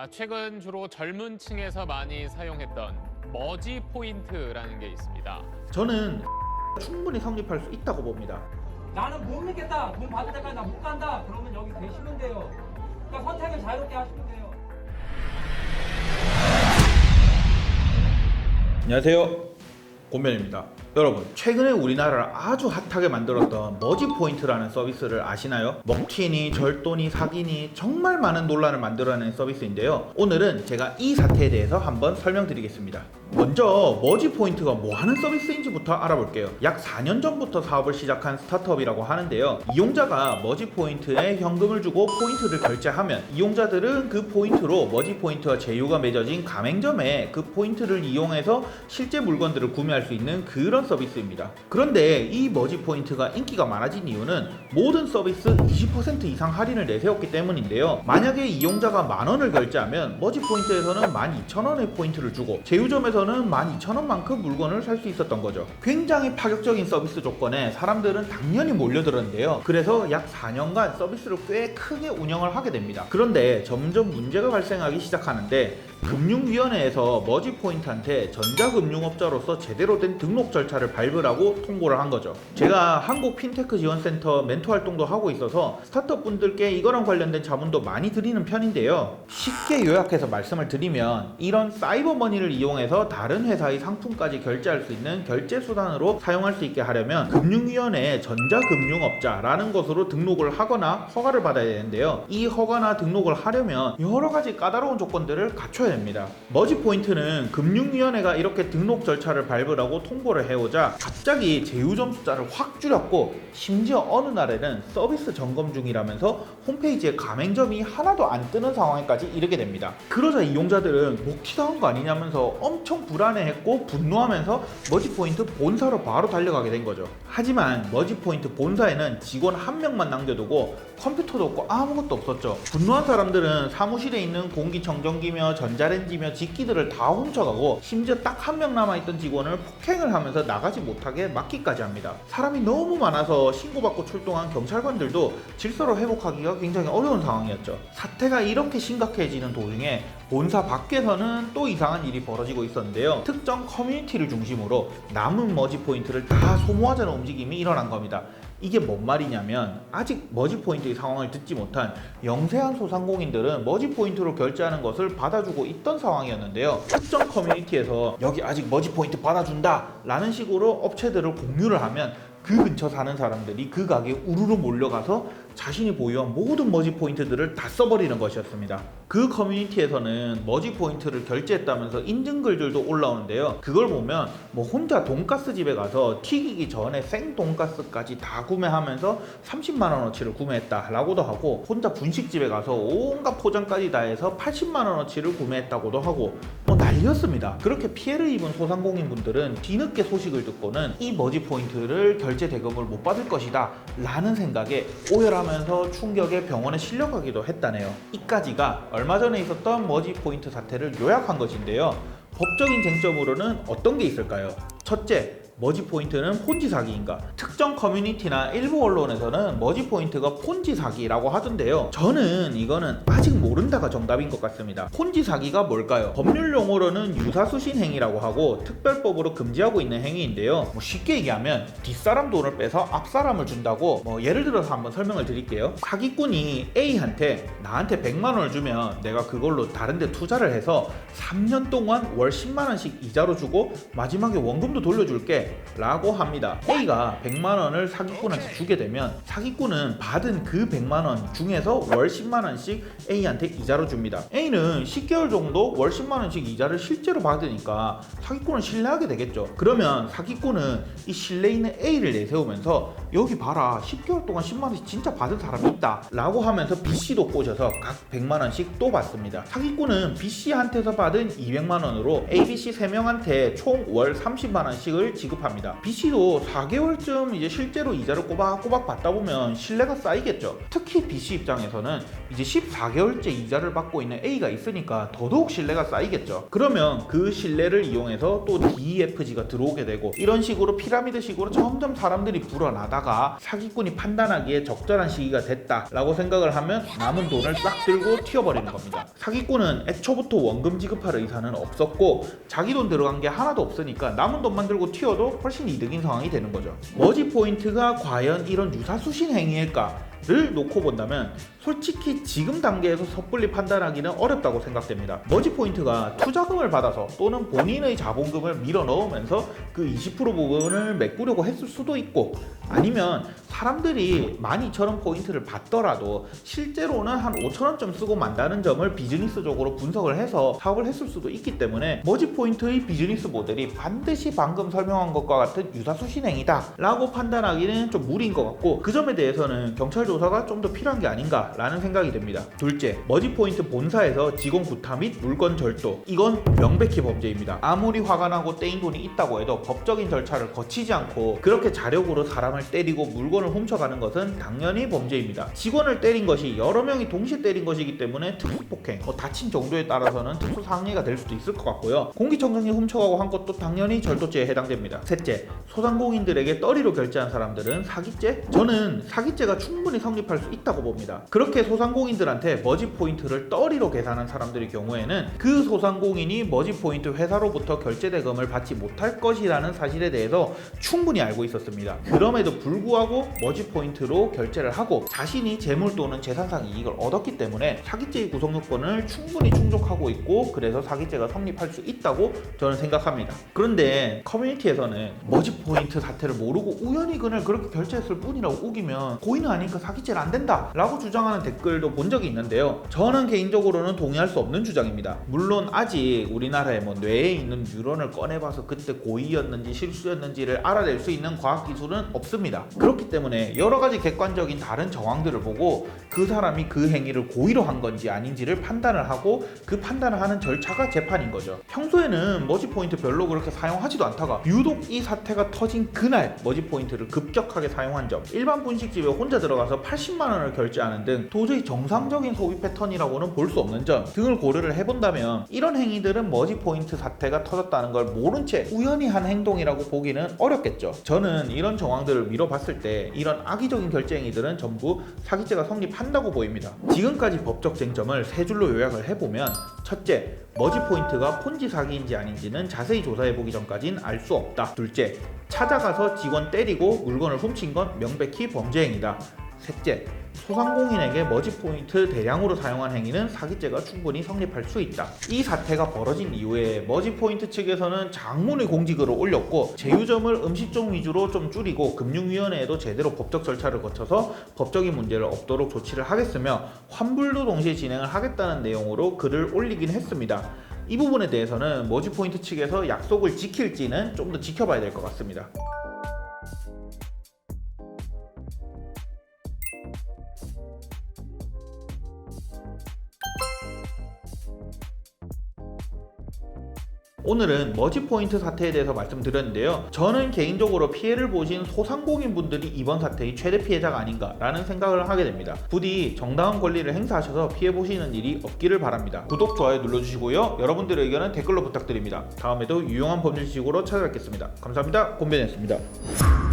아, 최근 주로 젊은 층에서 많이 사용했던 머지 포인트라는 게 있습니다. 저는 충분히 성립할 수 있다고 봅니다. 나는 못 믿겠다. 돈 받을 때까지 나 못 간다. 그러면 여기 계시면 돼요. 그러니까 선택을 자유롭게 하시면 돼요. 안녕하세요. 곤변입니다. 여러분, 최근에 우리나라를 아주 핫하게 만들었던 머지 포인트라는 서비스를 아시나요? 먹튀니, 절도니, 사기니 정말 많은 논란을 만들어낸 서비스인데요. 오늘은 제가 이 사태에 대해서 한번 설명드리겠습니다. 먼저 머지 포인트가 뭐 하는 서비스인지부터 알아볼게요. 약 4년 전부터 사업을 시작한 스타트업이라고 하는데요. 이용자가 머지 포인트에 현금을 주고 포인트를 결제하면 이용자들은 그 포인트로 머지 포인트와 제휴가 맺어진 가맹점에 그 포인트를 이용해서 실제 물건들을 구매할 수 있는 그런 서비스입니다. 그런데 이 머지 포인트가 인기가 많아진 이유는 모든 서비스 20% 이상 할인을 내세웠기 때문인데요. 만약에 이용자가 만 원을 결제하면 머지 포인트에서는 12,000원의 포인트를 주고 제휴점에서 는 12,000원만큼 물건을 살 수 있었던 거죠. 굉장히 파격적인 서비스 조건에 사람들은 당연히 몰려들었는데요. 그래서 약 4년간 서비스를 꽤 크게 운영을 하게 됩니다. 그런데 점점 문제가 발생하기 시작하는데 금융위원회에서 머지 포인트한테 전자금융업자로서 제대로 된 등록 절차를 밟으라고 통보를 한 거죠. 제가 한국 핀테크 지원센터 멘토 활동도 하고 있어서 스타트업 분들께 이거랑 관련된 자문도 많이 드리는 편인데요. 쉽게 요약해서 말씀을 드리면 이런 사이버 머니를 이용해서 다른 회사의 상품까지 결제할 수 있는 결제 수단으로 사용할 수 있게 하려면 금융위원회에 전자금융업자라는 것으로 등록을 하거나 허가를 받아야 되는데요. 이 허가나 등록을 하려면 여러 가지 까다로운 조건들을 갖춰야 됩니다. 머지 포인트는 금융위원회가 이렇게 등록 절차를 밟으라고 통보를 해오자 갑자기 제휴점 숫자를 확 줄였고 심지어 어느 날에는 서비스 점검 중이라면서 홈페이지에 가맹점이 하나도 안 뜨는 상황까지 이르게 됩니다. 그러자 이용자들은 목튀당한 거 아니냐면서 엄청 불안해했고 분노하면서 머지 포인트 본사로 바로 달려가게 된 거죠. 하지만 머지 포인트 본사에는 직원 한 명만 남겨두고 컴퓨터도 없고 아무것도 없었죠. 분노한 사람들은 사무실에 있는 공기청정기며 전자레인지며 직기들을 다 훔쳐가고 심지어 딱 한 명 남아있던 직원을 폭행을 하면서 나가지 못하게 막기까지 합니다. 사람이 너무 많아서 신고받고 출동한 경찰관들도 질서를 회복하기가 굉장히 어려운 상황이었죠. 사태가 이렇게 심각해지는 도중에 본사 밖에서는 또 이상한 일이 벌어지고 있었는데요. 특정 커뮤니티를 중심으로 남은 머지 포인트를 다 소모하자는 움직임이 일어난 겁니다. 이게 뭔 말이냐면 아직 머지 포인트의 상황을 듣지 못한 영세한 소상공인들은 머지 포인트로 결제하는 것을 받아주고 있던 상황이었는데요. 특정 커뮤니티에서 여기 아직 머지 포인트 받아준다 라는 식으로 업체들을 공유를 하면 그 근처 사는 사람들이 그 가게에 우르르 몰려가서 자신이 보유한 모든 머지 포인트들을 다 써버리는 것이었습니다. 그 커뮤니티에서는 머지 포인트를 결제했다면서 인증글들도 올라오는데요. 그걸 보면 뭐 혼자 돈가스 집에 가서 튀기기 전에 생 돈가스까지 다 구매하면서 30만 원어치를 구매했다라고도 하고 혼자 분식집에 가서 온갖 포장까지 다 해서 80만 원어치를 구매했다고도 하고 뭐 난리였습니다. 그렇게 피해를 입은 소상공인 분들은 뒤늦게 소식을 듣고는 이 머지 포인트를 결제 대금을 못 받을 것이다 라는 생각에 오열하면서 충격에 병원에 실려가기도 했다네요. 이까지가 얼마 전에 있었던 머지 포인트 사태를 요약한 것인데요. 법적인 쟁점으로는 어떤 게 있을까요? 첫째, 머지 포인트는 폰지 사기인가? 특정 커뮤니티나 일부 언론에서는 머지 포인트가 폰지 사기라고 하던데요. 저는 이거는 아직 모른다가 정답인 것 같습니다. 폰지 사기가 뭘까요? 법률 용어로는 유사수신 행위라고 하고 특별법으로 금지하고 있는 행위인데요. 뭐 쉽게 얘기하면 뒷사람 돈을 빼서 앞사람을 준다고 뭐 예를 들어서 한번 설명을 드릴게요. 사기꾼이 A한테 나한테 100만 원을 주면 내가 그걸로 다른 데 투자를 해서 3년 동안 월 10만 원씩 이자로 주고 마지막에 원금도 돌려줄게 라고 합니다. A가 100만 원을 사기꾼한테 주게 되면 사기꾼은 받은 그 100만 원 중에서 월 10만 원씩 A한테 이자로 줍니다. A는 10개월 정도 월 10만 원씩 이자를 실제로 받으니까 사기꾼을 신뢰하게 되겠죠. 그러면 사기꾼은 이 신뢰 있는 A를 내세우면서 여기 봐라 10개월 동안 10만 원씩 진짜 받은 사람이 있다 라고 하면서 B씨도 꼬셔서 각 100만 원씩 또 받습니다. 사기꾼은 B씨한테서 받은 200만 원으로 ABC 3명한테 총 월 30만 원씩을 지급합니다. B씨도 4개월쯤 이제 실제로 이자를 꼬박꼬박 받다 보면 신뢰가 쌓이겠죠. 특히 B씨 입장에서는 이제 14개월째 이자를 받고 있는 A가 있으니까 더더욱 신뢰가 쌓이겠죠. 그러면 그 신뢰를 이용해서 또 DEFG가 들어오게 되고 이런 식으로 피라미드 식으로 점점 사람들이 불어나다 가다가 사기꾼이 판단하기에 적절한 시기가 됐다라고 생각을 하면 남은 돈을 싹 들고 튀어버리는 겁니다. 사기꾼은 애초부터 원금 지급할 의사는 없었고 자기 돈 들어간 게 하나도 없으니까 남은 돈만 들고 튀어도 훨씬 이득인 상황이 되는 거죠. 머지 포인트가 과연 이런 유사수신 행위일까? 를 놓고 본다면 솔직히 지금 단계에서 섣불리 판단하기는 어렵다고 생각됩니다. 머지 포인트가 투자금을 받아서 또는 본인의 자본금을 밀어 넣으면서 그 20% 부분을 메꾸려고 했을 수도 있고 아니면 사람들이 12,000원 포인트를 받더라도 실제로는 한 5,000원쯤 쓰고 만다는 점을 비즈니스적으로 분석을 해서 사업을 했을 수도 있기 때문에 머지 포인트의 비즈니스 모델이 반드시 방금 설명한 것과 같은 유사수신 행위다 라고 판단하기는 좀 무리인 것 같고 그 점에 대해서는 경찰 조사가 좀 더 필요한 게 아닌가 라는 생각이 듭니다. 둘째, 머지 포인트 본사에서 직원 구타 및 물건 절도 이건 명백히 범죄입니다. 아무리 화가 나고 떼인 돈이 있다고 해도 법적인 절차를 거치지 않고 그렇게 자력으로 사람을 때리고 물건을 훔쳐가는 것은 당연히 범죄입니다. 직원을 때린 것이 여러 명이 동시에 때린 것이기 때문에 특수폭행, 뭐 다친 정도에 따라서는 특수상해가 될 수도 있을 것 같고요. 공기청정기 훔쳐가고 한 것도 당연히 절도죄에 해당됩니다. 셋째, 소상공인들에게 떠리로 결제한 사람들은 사기죄? 저는 사기죄가 충분히 성립할 수 있다고 봅니다. 그렇게 소상공인들한테 머지 포인트를 떠리로 계산한 사람들의 경우에는 그 소상공인이 머지 포인트 회사로부터 결제 대금을 받지 못할 것이라는 사실에 대해서 충분히 알고 있었습니다. 그럼에도 불구하고 머지 포인트로 결제를 하고 자신이 재물 또는 재산상 이익을 얻었기 때문에 사기죄의 구성 요건을 충분히 충족하고 있고 그래서 사기죄가 성립할 수 있다고 저는 생각합니다. 그런데 커뮤니티에서는 머지 포인트 사태를 모르고 우연히 그날 그렇게 결제했을 뿐이라고 우기면 고의는 아니니까 사기죄는 안 된다 라고 주장 하는 댓글도 본 적이 있는데요. 저는 개인적으로는 동의할 수 없는 주장입니다. 물론 아직 우리나라에 뭐 뇌에 있는 뉴런을 꺼내봐서 그때 고의였는지 실수였는지를 알아낼 수 있는 과학 기술은 없습니다. 그렇기 때문에 여러 가지 객관적인 다른 정황들을 보고 그 사람이 그 행위를 고의로 한 건지 아닌지를 판단을 하고 그 판단을 하는 절차가 재판인 거죠. 평소에는 머지 포인트 별로 그렇게 사용하지도 않다가 유독 이 사태가 터진 그날 머지 포인트를 급격하게 사용한 점 일반 분식집에 혼자 들어가서 80만 원을 결제하는 등 도저히 정상적인 소비 패턴이라고는 볼 수 없는 점 등을 고려를 해본다면 이런 행위들은 머지 포인트 사태가 터졌다는 걸 모른 채 우연히 한 행동이라고 보기는 어렵겠죠. 저는 이런 정황들을 미뤄봤을 때 이런 악의적인 결제 행위들은 전부 사기죄가 성립한다고 보입니다. 지금까지 법적 쟁점을 세 줄로 요약을 해보면 첫째, 머지 포인트가 폰지 사기인지 아닌지는 자세히 조사해보기 전까진 알 수 없다. 둘째, 찾아가서 직원 때리고 물건을 훔친 건 명백히 범죄 행위다. 셋째, 소상공인에게 머지 포인트 대량으로 사용한 행위는 사기죄가 충분히 성립할 수 있다. 이 사태가 벌어진 이후에 머지 포인트 측에서는 장문의 공직으로 올렸고 제휴점을 음식점 위주로 좀 줄이고 금융위원회에도 제대로 법적 절차를 거쳐서 법적인 문제를 없도록 조치를 하겠으며 환불도 동시에 진행을 하겠다는 내용으로 글을 올리긴 했습니다. 이 부분에 대해서는 머지 포인트 측에서 약속을 지킬지는 좀 더 지켜봐야 될 것 같습니다. 오늘은 머지 포인트 사태에 대해서 말씀드렸는데요. 저는 개인적으로 피해를 보신 소상공인 분들이 이번 사태의 최대 피해자가 아닌가라는 생각을 하게 됩니다. 부디 정당한 권리를 행사하셔서 피해 보시는 일이 없기를 바랍니다. 구독, 좋아요 눌러주시고요. 여러분들의 의견은 댓글로 부탁드립니다. 다음에도 유용한 법률 지식으로 찾아뵙겠습니다. 감사합니다. 곤변이었습니다.